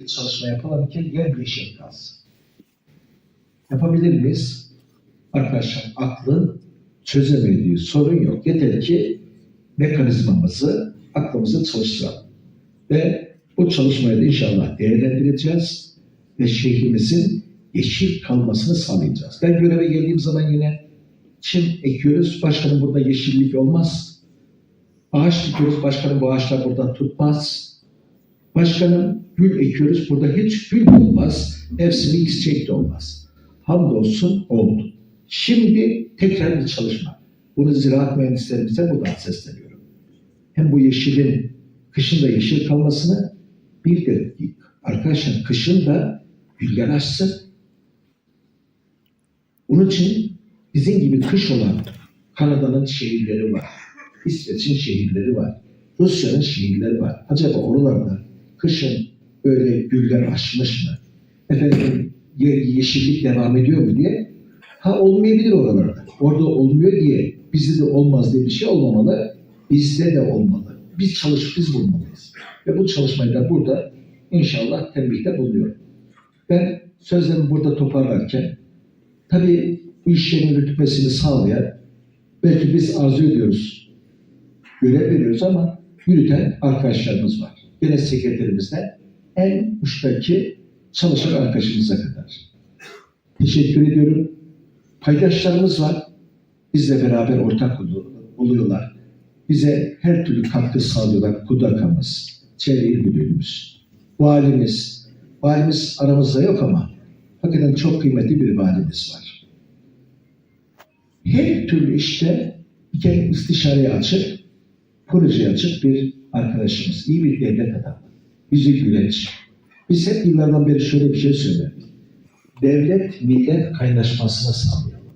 bir çalışma yapılırken yer yeşil kalsın. Yapabilir miyiz? Çözemediği sorun yok. Yeter ki mekanizmamızı, aklımızı çalıştıralım. Ve bu çalışmayı da inşallah değerlendireceğiz ve şehrimizin yeşil kalmasını sağlayacağız. Ben göreve geldiğim zaman yine çim ekiyoruz. Başkanım burada yeşillik olmaz. Ağaç dikiyoruz. Başkanım bu ağaçlar burada tutmaz. Başkanım gül ekiyoruz. Burada hiç gül olmaz. Hepsini çiçek de olmaz. Hamdolsun oldu. Şimdi tekrar bir çalışma. Bunu ziraat mühendislerimize buradan sesleniyorum. Hem bu yeşilin kışın da yeşil kalmasını bir de arkadaşlar kışın da gülgen açsın. Bunun için bizim gibi kış olan Kanada'nın şehirleri var. İsveç'in şehirleri var. Rusya'nın şehirleri var. Acaba oralarda kışın böyle güller açmış mı? Efendim ye- yeşillik devam ediyor mu diye ha olmayabilir oralarda. Orada olmuyor diye bizde de olmaz diye bir şey olmamalı. Bizde de olmalı. Biz çalışıp biz bulmalıyız. Ve bu çalışmayı da burada inşallah tembihte bulunuyorum. Ben sözlerimi burada toparlarken tabii bu işlerin yürütmesini sağlayan belki biz arzu ediyoruz, görev veriyoruz ama yürüten arkadaşlarımız var. Genel sekreterimizden en uçtaki çalışan arkadaşımıza kadar. Teşekkür ediyorum. Paydaşlarımız var. Bizle beraber ortak olu- oluyorlar. Bize her türlü katkı sağlıyorlar. Kudakamız, Çevre İl Müdürümüz, valimiz. Valimiz aramızda yok ama hakikaten çok kıymetli bir valimiz var. Her türlü işte bir kere istişareye açık, projeye açık bir arkadaşımız. iyi bir devlet adamı. Yüzü güleç. Biz hep yıllardan beri şöyle bir şey söylerdik. Devlet millet kaynaşmasına sağlayalım.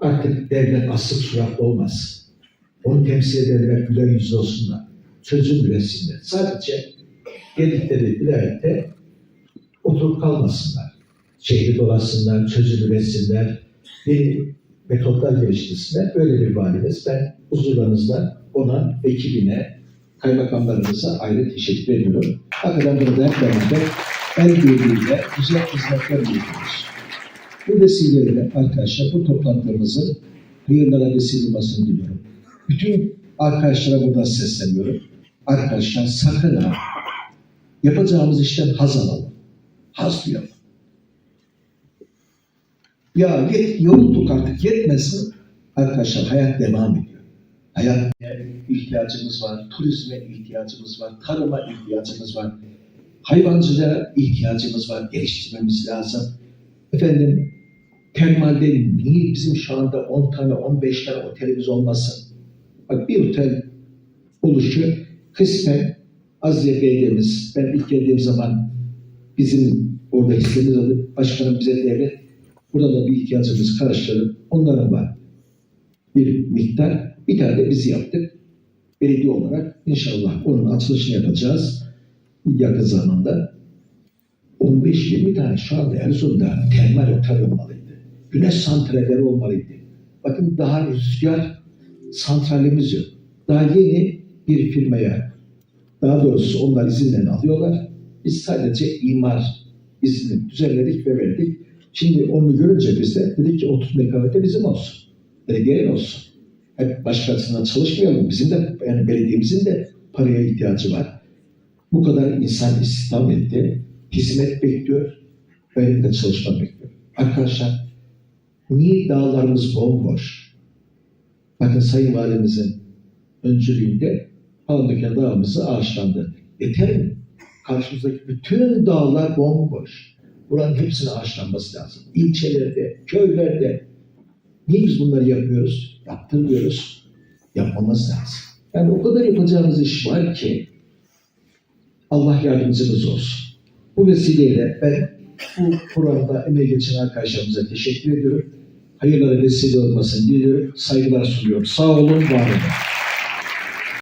Artık devlet asık suratlı olmaz. Onu temsil edenler güler yüzlü olsunlar. Çözüm üretsinler. Sadece geldikleri vilayette oturup kalmasınlar. Şehri dolasınlar, çözüm üretsinler, yeni metotlar geliştirsinler. Böyle bir valimiz. Ben huzurlarınızda ona, ekibine, kaymakamlarımıza ayrı teşekkür ediyorum. Hakikaten burada hep beraber el birliğiyle güzel hizmetler yapıyoruz. Bu vesileyle arkadaşlar bu toplantılarımızın hayırlara vesile olmasını diliyorum. Bütün arkadaşlara buradan sesleniyorum. Arkadaşlar sakın ha yapacağımız işten haz alalım. Haz duyalım. Ya yet, yorulduk artık yetmesin. Arkadaşlar hayat devam ediyor. Hayat ihtiyacımız var, turizme ihtiyacımız var, tarıma ihtiyacımız var, hayvancılığa ihtiyacımız var, geliştirmemiz lazım. Efendim, termalde niye bizim şu anda 10 tane, 15 tane otelimiz olmasın? Bak bir otel oluşu kısmen Azize Belediye'miz, ben ilk geldiğim zaman bizim orada hissemiz alıp başkanım bize devlet burada da bir ihtiyacımız karşıladı. Onların var bir miktar. Bir tane de biz yaptık. Belediye olarak inşallah onun açılışını yapacağız yakın zamanda. 15-20 tane şu anda Erzurum'da termal otel olmalıydı. Güneş santralleri olmalıydı. Bakın daha rüzgar santralimiz yok. Daha yeni bir firmaya, daha doğrusu onlar izinlerini alıyorlar. Biz sadece imar izni düzenledik ve verdik. Şimdi onu görünce biz de dedik ki 30 megawatt bizim olsun. Belediyenin olsun. Hep başkasına çalışmayalım. Bizim de yani belediyemizin de paraya ihtiyacı var. Bu kadar insan istihdam etti. Hizmet bekliyor. Benim de çalışma bekliyor. Arkadaşlar niye dağlarımız bomboş? Bakın Sayın Valimizin öncülüğünde Palandöken dağımızı ağaçlandırdık. Yeter mi? Karşımızdaki bütün dağlar bomboş. Buranın hepsine ağaçlanması lazım. İlçelerde, köylerde. Niye biz bunları yapmıyoruz? Yaptırmıyoruz. Yapmamız lazım. Yani o kadar yapacağımız iş var ki Allah yardımcımız olsun. Bu vesileyle ben bu programda emeği geçen arkadaşlarımıza teşekkür ediyorum. Hayırlara vesile olmasını diliyorum. Saygılar sunuyorum. Sağ olun, var olun.